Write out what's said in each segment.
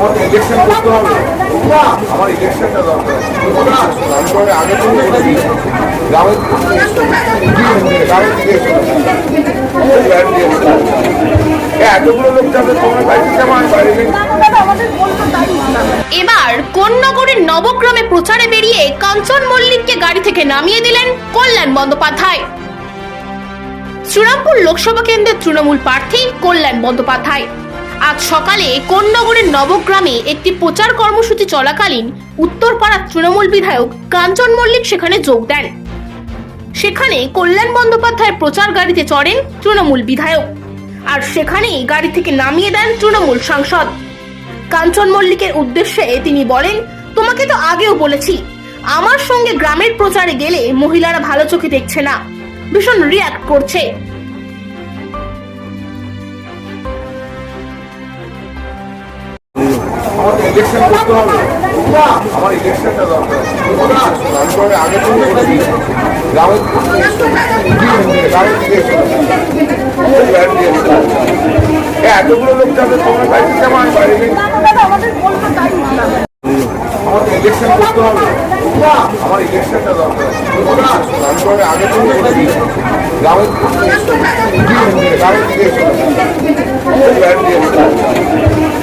আমার ইলেকশন করতে হবে। আমার ইলেকশনটা দরকার। আগে গ্রামের আমি এবার কোন্নগরের নবগ্রামে প্রচারে বেরিয়ে কাঞ্চন মল্লিককে গাড়ি থেকে নামিয়ে দিলেন কল্যাণ বন্দ্যোপাধ্যায়। শ্রীরামপুর লোকসভা কেন্দ্রের তৃণমূল প্রার্থী কল্যাণ বন্দ্যোপাধ্যায়। আজ সকালে কোন্নগরের নবগ্রামে একটি প্রচার কর্মসূচি চলাকালীন উত্তরপাড়ার তৃণমূল বিধায়ক কাঞ্চন মল্লিক সেখানে যোগ দেন। সেখানে কল্যাণ বন্দ্যোপাধ্যায়ের প্রচার গাড়িতে চড়েন তৃণমূল বিধায়ক আর সেখানেই গাড়ি থেকে নামিয়ে দেন তৃণমূল সাংসদ। কাঞ্চন মল্লিকের উদ্দেশ্যে তিনি বলেন, তোমাকে তো আগেও বলেছি, আমার সঙ্গে গ্রামের প্রচারে গেলে মহিলারা ভালো চোখে দেখছে না, ভীষণ রিয়াক্ট করছে। ইলেকশন করতে হবে। আমার ইলেকশনটা দরকার তারপরে আগে তো বলেছি। গ্রামের। গ্রামের এতগুলো লোক যাবে তোমার বাড়িতে আমার আমি বাইরে আমার ইলেকশন করতে হবে। আমার ইলেকশনটা দরকার। তারপরে আগে গ্রামের গ্রামের দিকে এসো। ওই বাড়ি দিয়ে এসো।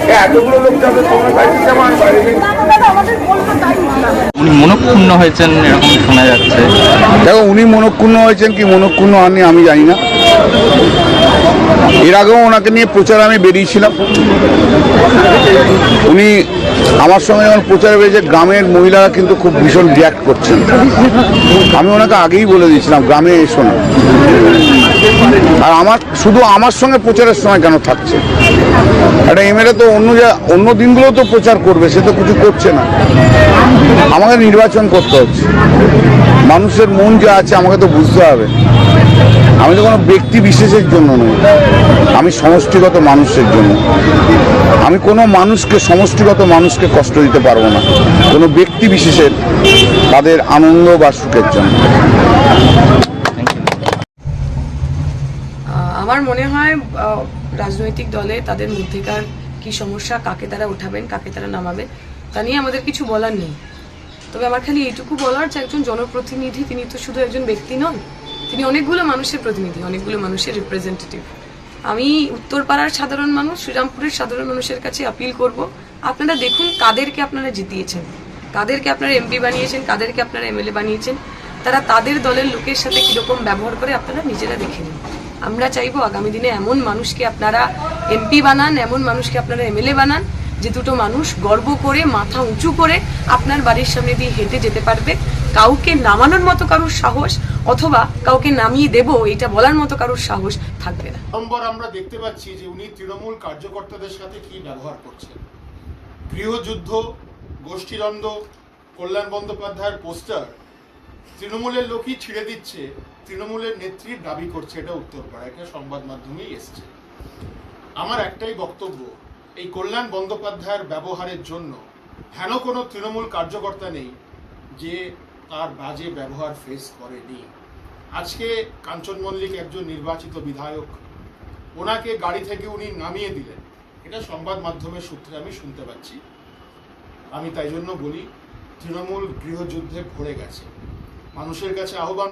এ, এতগুলো লোক যাবে তোমার বাড়িতে যাব বাইরে উনি মনক্ষুণ্ণ হয়েছেন এরকম শোনা যাচ্ছে। দেখো উনি মনক্ষুণ্ণ হয়েছেন কি মনক্ষুণ্ণ হননি আমি জানি না। এর আগেও ওনাকে নিয়ে প্রচার আমি বেরিয়েছিলাম। উনি আমার সঙ্গে যখন প্রচারে বেরিয়েছে গ্রামের মহিলারা কিন্তু খুব ভীষণ রিয়াক্ট করছেন। আমি ওনাকে আগেই বলে দিয়েছিলাম, গ্রামে এসো না। আর আমার, শুধু আমার সঙ্গে প্রচারের সময় কেন থাকছে? একটা এমএলএ তো অন্য যা অন্য দিনগুলো তো প্রচার করবে, সে তো কিছু করছে না। আমাকে নির্বাচন করতে হচ্ছে। মানুষের মন যা আছে, আমাকে তো বুঝতে হবে। আমি তো কোনো ব্যক্তি বিশেষের জন্য নই। আমি সমষ্টিগত মানুষের জন্য। আমি কোনো মানুষকে, সমষ্টিগত মানুষকে কষ্ট দিতে পারব না। কোনো ব্যক্তি বিশেষের, তাদের আনন্দ বা সুখের জন্য। আমার মনে হয় রাজনৈতিক দলে তাদের মধ্যেকার কি সমস্যা, কাকে তারা উঠাবেন, কাকে তারা নামাবেন, তা নিয়ে আমাদের কিছু বলার নেই। তবে আমার খালি এইটুকু বলার যে একজন জনপ্রতিনিধি, তিনি তো শুধু একজন ব্যক্তি নন, তিনি অনেকগুলো মানুষের প্রতিনিধি, অনেকগুলো মানুষের রিপ্রেজেন্টেটিভ আমি উত্তরপাড়ার সাধারণ মানুষ, শ্রীরামপুরের সাধারণ মানুষের কাছে আপিল করব। আপনারা দেখুন কাদেরকে আপনারা জিতিয়েছেন, কাদেরকে আপনারা এমপি বানিয়েছেন, কাদেরকে আপনারা এমএলএ বানিয়েছেন, তারা তাদের দলের লোকের সাথে কীরকম ব্যবহার করে আপনারা নিজেরা দেখে নিন। আমরা চাইব আগামী দিনে এমন মানুষকে আপনারা এমপি বানান, এমন মানুষকে আপনারা এমএলএ বানান যে দুটো মানুষ গর্ব করে, মাথা উঁচু করে আপনার বাড়ির সামনে দিয়ে হেঁটে যেতে পারবে। কাউকে নামানোর মতো কারোর সাহস অথবা কাউকে নামিয়ে দেবো, এটা বলার মতো কারোর সাহস থাকবে না। নম্বর আমরা দেখতে পাচ্ছি যে উনি তৃণমূল কার্যকর্তাদের সাথে কি ব্যবহার করছেন। গৃহযুদ্ধ, গোষ্ঠীদ্বন্দ্ব, কল্যাণ বন্দ্যোপাধ্যায়ের পোস্টার, তৃণমূলের লোকই ছিঁড়ে দিচ্ছে, তৃণমূলের নেত্রী দাবি করছে, এটা উত্তরপাড়া এটা সংবাদ মাধ্যমেই এসছে। আমার একটাই বক্তব্য এই কল্যাণ বন্দ্যোপাধ্যায়ের ব্যবহারের জন্য হেন কোনো তৃণমূল কার্যকর্তা নেই যে তার বাজে ব্যবহার ফেস করেনি? আজকে কাঞ্চন মল্লিক একজন নির্বাচিত বিধায়ক, ওনাকে গাড়ি থেকে উনি নামিয়ে দিলেন। এটা সংবাদ মাধ্যমের সূত্রে আমি শুনতে পাচ্ছি। আমি তাই জন্য বলি, তৃণমূল গৃহযুদ্ধে ভরে গেছে। মানুষের কাছে আহ্বান